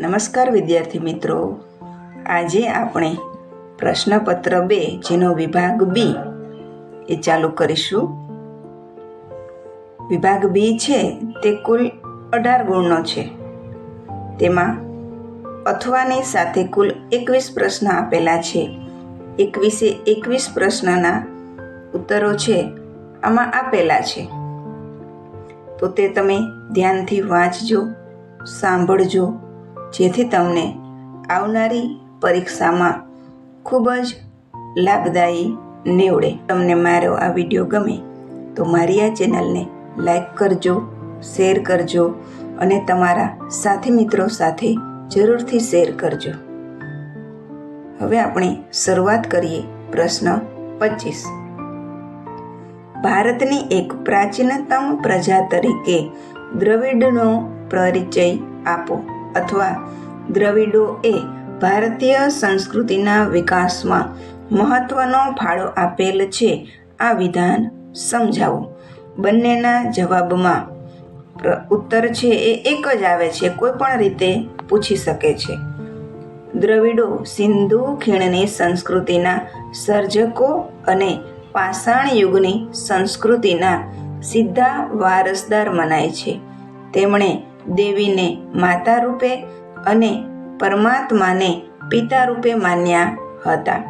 નમસ્કાર વિદ્યાર્થી મિત્રો. આજે આપણે પ્રશ્નપત્ર બે, જેનો વિભાગ બી એ ચાલુ કરીશું. વિભાગ બી છે તે કુલ અઢાર ગુણનો છે. તેમાં અથવાની સાથે કુલ એકવીસ પ્રશ્ન આપેલા છે. એકવીસે એકવીસ પ્રશ્નના ઉત્તરો છે આમાં આપેલા છે. તો તે તમે ધ્યાનથી વાંચજો, સાંભળજો. જેથી તમને આવનારી પરીક્ષામાં ખૂબ જ લાભદાયી નીવડે. તમને મારો આ વીડિયો ગમે તો મારી આ ચેનલને લાઈક કરજો, શેર કરજો અને તમારા સાથી મિત્રો સાથે જરૂરથી શેર કરજો. હવે આપણે શરૂઆત કરીએ પ્રશ્ન પચીસ. ભારતની એક પ્રાચીનતમ પ્રજા તરીકે દ્રવિડનો પરિચય આપો. અથવા દ્રવિડો એ ભારતીય સંસ્કૃતિના વિકાસમાં મહત્વનો ફાળો આપેલ છે. આ વિધાન સમજાવો. બંનેના જવાબમાં ઉત્તર છે એ એક જ આવે છે. કોઈ પણ રીતે પૂછી શકે છે. દ્રવિડો સિંધુ ખીણની સંસ્કૃતિના સર્જકો અને પાષાણ યુગની સંસ્કૃતિના સીધા વારસદાર મનાય છે. તેમણે દેવીને માતા રૂપે અને પરમાત્માને પિતા રૂપે માન્યા હતા.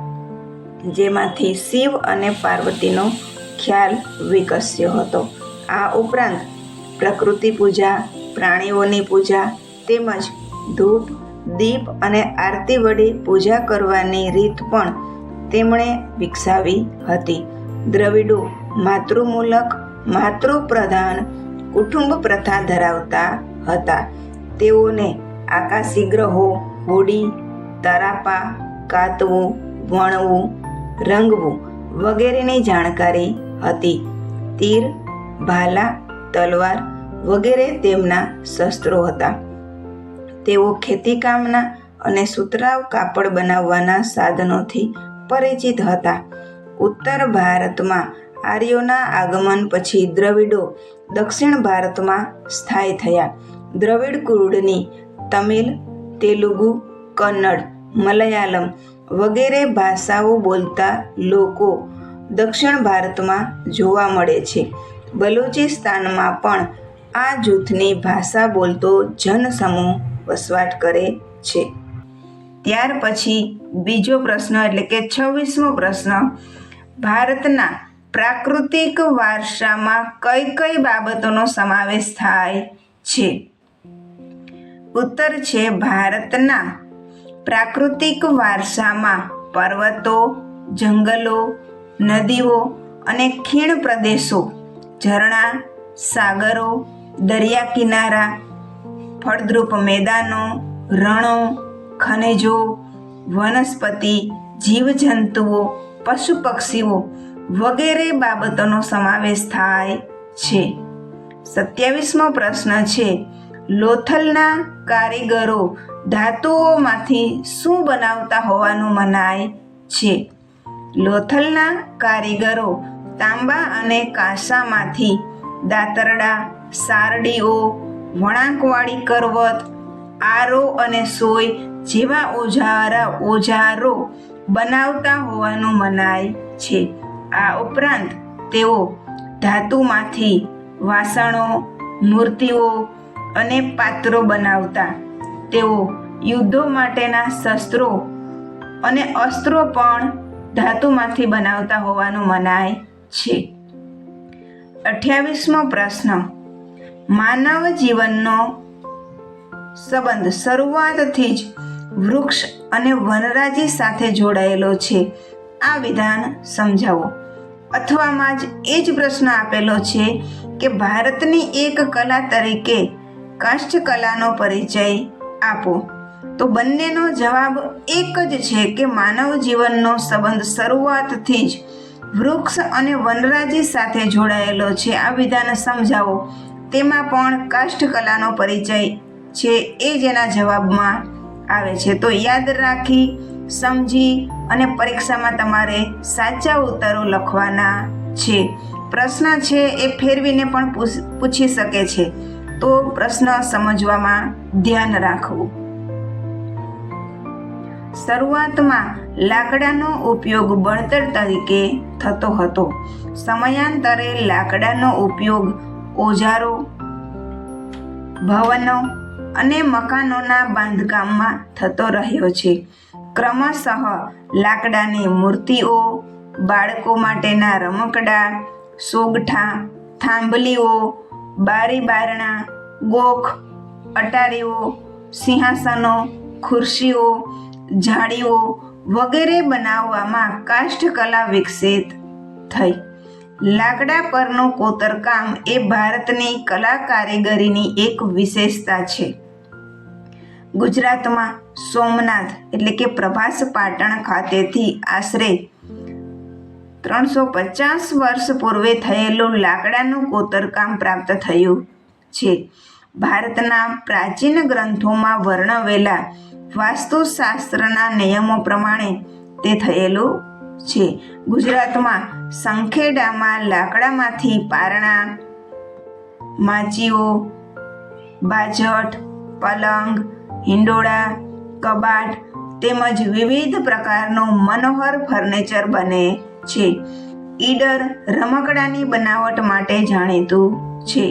જેમાંથી શિવ અને પાર્વતીનો ખ્યાલ વિકસ્યો હતો. આ ઉપરાંત પ્રકૃતિ પૂજા, પ્રાણીઓની પૂજા તેમજ ધૂપ, દીપ અને આરતી વડે પૂજા કરવાની રીત પણ તેમણે વિકસાવી હતી. દ્રવિડો માતૃમૂલક, માતૃપ્રધાન, કુટુંબ પ્રથા ધરાવતા હતા. તેઓને આકાશી ગ્રહો, હોડી, તરાપા, કાતવું, વણવું, રંગવું વગેરેની જાણકારી હતી. તીર, ભાલા, તલવાર વગેરે તેમના શસ્ત્રો હતા. તેઓ ખેતીકામના અને સુતરાઉ કાપડ બનાવવાના સાધનોથી પરિચિત હતા. ઉત્તર ભારતમાં આર્યોના આગમન પછી દ્રવિડો દક્ષિણ ભારતમાં સ્થાયી થયા. દ્રવિડ કુરુડની તમિલ, તેલુગુ, કન્નડ, મલયાલમ વગેરે ભાષાઓ બોલતા લોકો દક્ષિણ ભારતમાં જોવા મળે છે. બલુચિસ્તાનમાં પણ આ જૂથની ભાષા બોલતો જનસમૂહ વસવાટ કરે છે. ત્યાર પછી બીજો પ્રશ્ન એટલે કે છવ્વીસમો પ્રશ્ન, ભારતના પ્રાકૃતિક વારસામાં કઈ કઈ બાબતોનો સમાવેશ થાય છે? ઉત્તર છે ભારતના. પ્રાકૃતિક વારસામાં પર્વતો, જંગલો, નદીઓ અને ખીણ પ્રદેશો, ઝરણા, સાગરો દરિયા કિનારા ફળદ્રુપ મેદાનો, રણો, ખનિજો, વનસ્પતિ, જીવજંતુઓ, પશુ પક્ષીઓ વગેરે બાબતોનો સમાવેશ થાય છે. સત્યાવીસમો પ્રશ્ન છે, લોથલના કારીગરો ધાતુઓમાંથી શું બનાવતા હોવાનું મનાય છે? લોથલના કારીગરો તાંબા અને કાંસામાંથી દાતરડા, સારડીઓ, વળાંકવાળી કરવત, આરો અને સોય જેવા ઓજારા ઓજારો બનાવતા હોવાનું મનાય છે. આ ઉપરાંત તેઓ ધાતુમાંથી વાસણો, મૂર્તિઓ અને પાત્રો બનાવતા. તેઓ યુદ્ધો માટેના શસ્ત્રો અને અસ્ત્રો પણ ધાતુમાંથી બનાવતા હોવાનું મનાય છે. અઠ્યાવીસમો પ્રશ્ન. માનવ જીવનનો સંબંધ શરૂઆતથી જ વૃક્ષ અને વનરાજી સાથે જોડાયેલો છે. આ વિધાન સમજાવો. અથવામાં જ એ જ પ્રશ્ન આપેલો છે કે ભારતની એક કલા તરીકે કાષ્ઠકલાનો પરિચય આપો. તો બંનેનો જવાબ એક જ છે કે માનવ જીવનનો સંબંધ શરૂઆતથી જ વૃક્ષ અને વનરાજી સાથે જોડાયેલો છે. આ વિધાન સમજાવો. તેમાં પણ કાષ્ઠકલાનો પરિચય છે એ જેના જવાબમાં આવે છે. તો યાદ રાખી સમજી અને પરીક્ષામાં તમારે સાચા ઉત્તરો લખવાના છે. પ્રશ્ન છે એ ફેરવીને પણ પૂછ- શકે છે. તો પ્રશ્ન સમજવામાં ધ્યાન રાખવું. શરૂઆતમાં લાકડાનો ઉપયોગ બળતર તરીકે થતો હતો. સમયાંતરે લાકડાનો ઉપયોગ ઓજારો, ભવનો અને મકાનોના બાંધકામમાં થતો રહ્યો છે. ક્રમશઃ લાકડાની મૂર્તિઓ, બાળકો માટેના રમકડા, સોગઠા, થાંભલીઓ, બારી બારણા, ગોખ, અટારીઓ, સિંહાસનો, ખુરશીઓ જાળીઓ વગેરે બનાવવામાં કાષ્ઠકલા વિકસિત થઈ. લાકડા પરનું કોતરકામ એ ભારતની કલા કારીગરીની એક વિશેષતા છે. ગુજરાતમાં સોમનાથ એટલે કે પ્રભાસ પાટણ ખાતેથી આશરે ત્રણસો પચાસ વર્ષ પૂર્વે થયેલું લાકડાનું કોતરકામ પ્રાપ્ત થયું છે. ભારતના પ્રાચીન ગ્રંથોમાં વર્ણવેલા વાસ્તુશાસ્ત્રના નિયમો પ્રમાણે તે થયેલું છે. ગુજરાતમાં સંખેડામાં લાકડામાંથી પારણા, માચીઓ, બાજટ, પલંગ, હિંડોળા કબાટ તેમજ વિવિધ પ્રકારનું મનોહર ફર્નિચર બને છે. ઈડર રમકડાની બનાવટ માટે જાણીતું છે.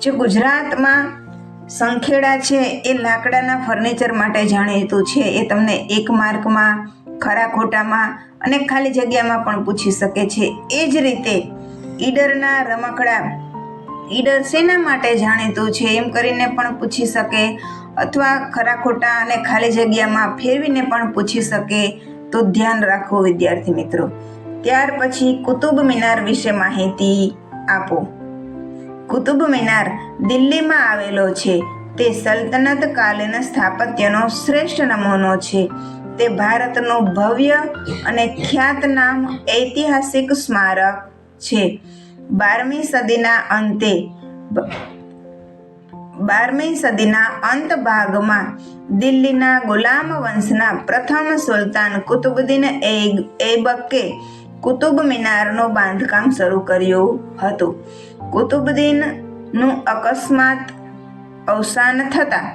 જે ગુજરાતમાં સંખેડા છે એ લાકડાના ફર્નિચર માટે જાણીતું છે. એ તમને એક માર્કમાં, ખરા ખોટામાં અને ખાલી જગ્યામાં પણ પૂછી શકે છે. એ જ રીતે ઈડરના રમકડા, ઈડર શેના માટે જાણીતું છે? એમ કરીને પણ પૂછી શકે. અથવા ખરા ખોટા અને ખાલી જગ્યામાં ફેરવીને પણ પૂછી શકે, તો ધ્યાન રાખો વિદ્યાર્થી મિત્રો. ત્યાર પછી કુતુબ મિનાર વિશે માહિતી આપો. કુતુબ મિનાર દિલ્હીમાં આવેલો છે. તે સલ્તનત કાલીન સ્થાપત્યનો શ્રેષ્ઠ નમૂનો છે. તે ભારતનું ભવ્ય અને ખ્યાતનામ ઐતિહાસિક સ્મારક છે. બારમી સદીના અંતે બારમી સદીના અંત ભાગમાં દિલ્હીના ગુલામ વંશના પ્રથમ સુલતાન કુતુબુદ્દીન એબકે કુતુબ મિનારનું બાંધકામ શરૂ કર્યું હતું. કુતુબુદ્દીનનું અકસ્માત અવસાન થતાં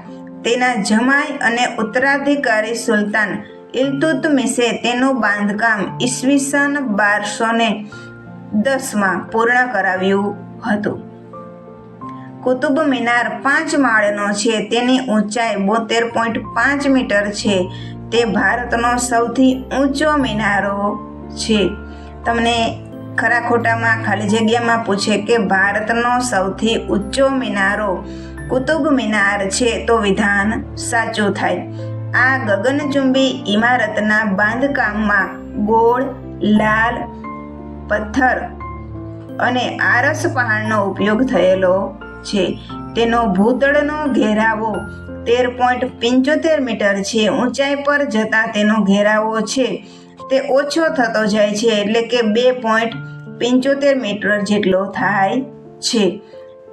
તેના જમાઈ અને ઉત્તરાધિકારી સુલતાન ઇલ્તુત્મિશે તેનું બાંધકામ ઈસવીસન બારસો ને દસમાં પૂર્ણ કરાવ્યું હતું. કુતુબ મિનાર પાંચ માળનો છે. તેની ઊંચાઈ બોતેર પોઈન્ટ પાંચ મીટર છે. તે ભારતનો સૌથી ઊંચો મિનારો છે. તમને ખરા ખોટામાં ખાલી જગ્યામાં પૂછે કે ભારતનો સૌથી ઊંચો મિનારો કુતુબ મિનાર છે તો વિધાન સાચું થાય. આ ગગનચુંબી ઇમારતના બાંધકામમાં ગોળ, લાલ પથ્થર અને આરસ પહાડનો ઉપયોગ થયેલો છે. તેનો ભૂતળનો ઘેરાવો તેર પોઈન્ટ પંચોતેર મીટર છે. ઊંચાઈ પર જતાં તેનો ઘેરાવો છે. તે ઓછો થતો જાય છે એટલે કે બે પોઈન્ટ પંચોતેર મીટર જેટલો થાય છે.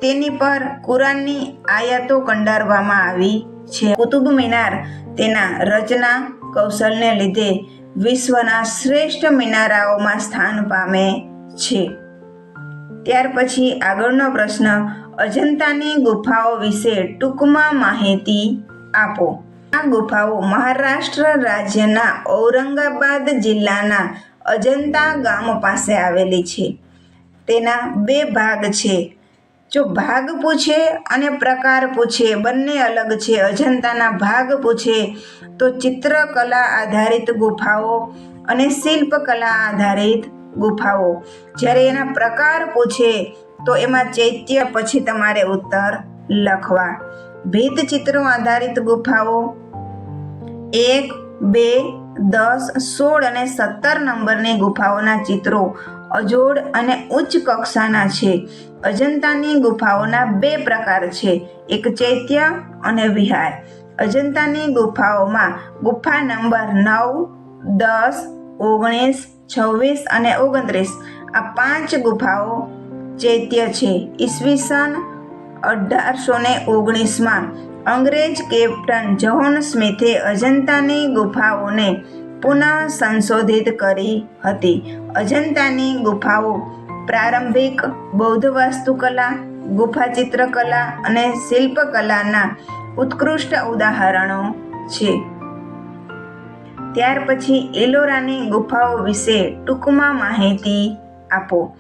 તેની પર કુરાનની આયાતો કંડારવામાં આવી છે. કુતુબ મિનાર તેના રચના કૌશલને લીધે વિશ્વના શ્રેષ્ઠ મિનારાઓમાં સ્થાન પામે છે. ત્યાર પછી આગળનો પ્રશ્ન અજંતાની ગુફાઓ વિશે ટૂંકમાં માહિતી આપો. આ ગુફાઓ મહારાષ્ટ્ર રાજ્યના ઔરંગાબાદ જિલ્લાના અજંતા ગામ પાસે આવેલી છે. તેના બે ભાગ છે. જો ભાગ પૂછે અને પ્રકાર પૂછે, બંને અલગ છે. અજંતાના ભાગ પૂછે તો ચિત્રકલા આધારિત ગુફાઓ અને શિલ્પકલા આધારિત ગુફાઓ. જ્યારે એના પ્રકાર પૂછે તો એમાં ચૈત્ય પછી તમારે ઉત્તર લખવા. ભીત ચિત્રો આધારિત ગુફાઓ. એક, બે, દસ, સોળ અને સત્તર નંબરની ગુફાઓના ચિત્રો અજોડ અને ઉચ્ચ કક્ષાના છે. અજંતાની ગુફાઓના બે પ્રકાર છે, એક ચૈત્ય અને વિહાર. અજંતાની ગુફાઓમાં ગુફા નંબર નવ, દસ, ઓગણીસ, છવ્વીસ અને ઓગણત્રીસ આ પાંચ ગુફાઓ ચૈત્ય છે. ઈસવીસન અઢારસો ને ઓગણીસમાં અંગ્રેજ કેપ્ટન જ્હોન સ્મિથે અજંતાની ગુફાઓને પુનઃ સંશોધિત કરી હતી. અજંતાની ગુફાઓ પ્રારંભિક બૌદ્ધ વાસ્તુકલા ગુફા ચિત્રકલા અને શિલ્પકલાના ઉત્કૃષ્ટ ઉદાહરણો છે. ત્યાર પછી એલોરાની ગુફાઓ વિશે ટૂંકમાં માહિતી આપો.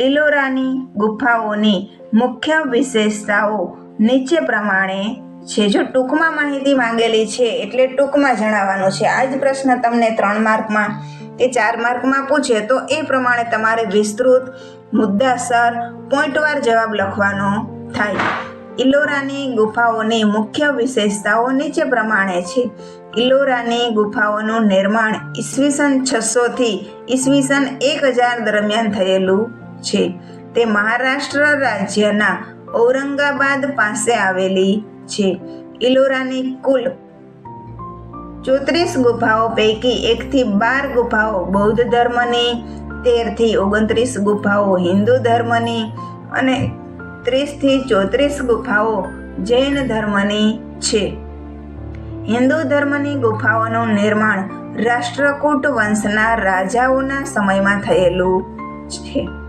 એલોરાની ગુફાઓની મુખ્ય વિશેષતાઓ નીચે પ્રમાણે છે. જો ટૂંકમાં માહિતી માંગેલી છે, એટલે ટૂંકમાં જણાવવાનું છે. આ જ પ્રશ્ન તમને ત્રણ માર્કમાં, કે ચાર માર્કમાં પૂછે, તો એ પ્રમાણે તમારે વિસ્તૃત મુદ્દાસર પોઈન્ટવાર જવાબ લખવાનો થાય. ઇલોરાની ગુફાઓની મુખ્ય વિશેષતાઓ નીચે પ્રમાણે છે. ઇલોરાની ગુફાઓનું નિર્માણ ઈસવીસન છસોથી ઈસવીસન એક હજાર દરમિયાન થયેલું છે. તે મહારાષ્ટ્ર રાજ્યના ઔરંગાબાદ પાસે આવેલી છે. ઇલોરાની કુલ ચોત્રીસ ગુફાઓ પૈકી એકથી બાર ગુફાઓ બૌદ્ધ ધર્મની, તેરથી ઓગણત્રીસ ગુફાઓ હિન્દુ ધર્મની અને ત્રીસથી ચોત્રીસ ગુફાઓ જૈન ધર્મની છે. હિન્દુ ધર્મની ગુફાઓનું નિર્માણ રાષ્ટ્રકૂટ વંશના રાજાઓના સમયમાં થયેલું છે.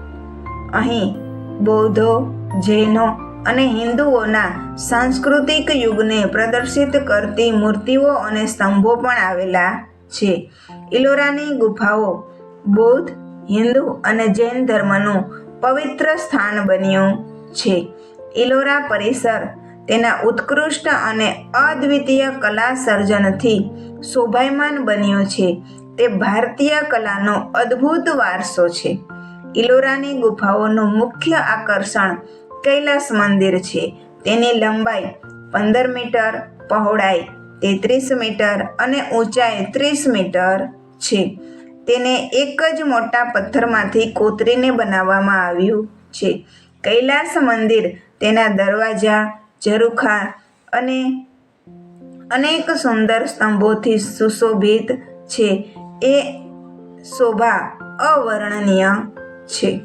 અહીં બૌદ્ધો, જૈનો અને હિન્દુઓના સાંસ્કૃતિક યુગને પ્રદર્શિત કરતી મૂર્તિઓ અને સ્તંભો પણ આવેલા છે. ઇલોરાની ગુફાઓ બૌદ્ધ, હિન્દુ અને જૈન ધર્મનું પવિત્ર સ્થાન બન્યું છે. ઇલોરા પરિસર તેના ઉત્કૃષ્ટ અને અદ્વિતીય કલા સર્જનથી શોભાયમાન બન્યું છે. તે ભારતીય કલાનો અદ્ભુત વારસો છે. ઇલોરાની ગુફાઓનું મુખ્ય આકર્ષણ કૈલાસ મંદિર છે. તેની લંબાઈ પંદર મીટર, પહોળાઈ તેત્રીસ મીટર અને ઊંચાઈ ત્રીસ મીટર છે. તેને એક જ મોટા પથ્થરમાંથી કોતરીને બનાવવામાં આવ્યું છે. કૈલાસ મંદિર તેના દરવાજા, ઝરૂખા અને અનેક સુંદર સ્તંભોથી સુશોભિત છે. એ શોભા અવર્ણનીય છે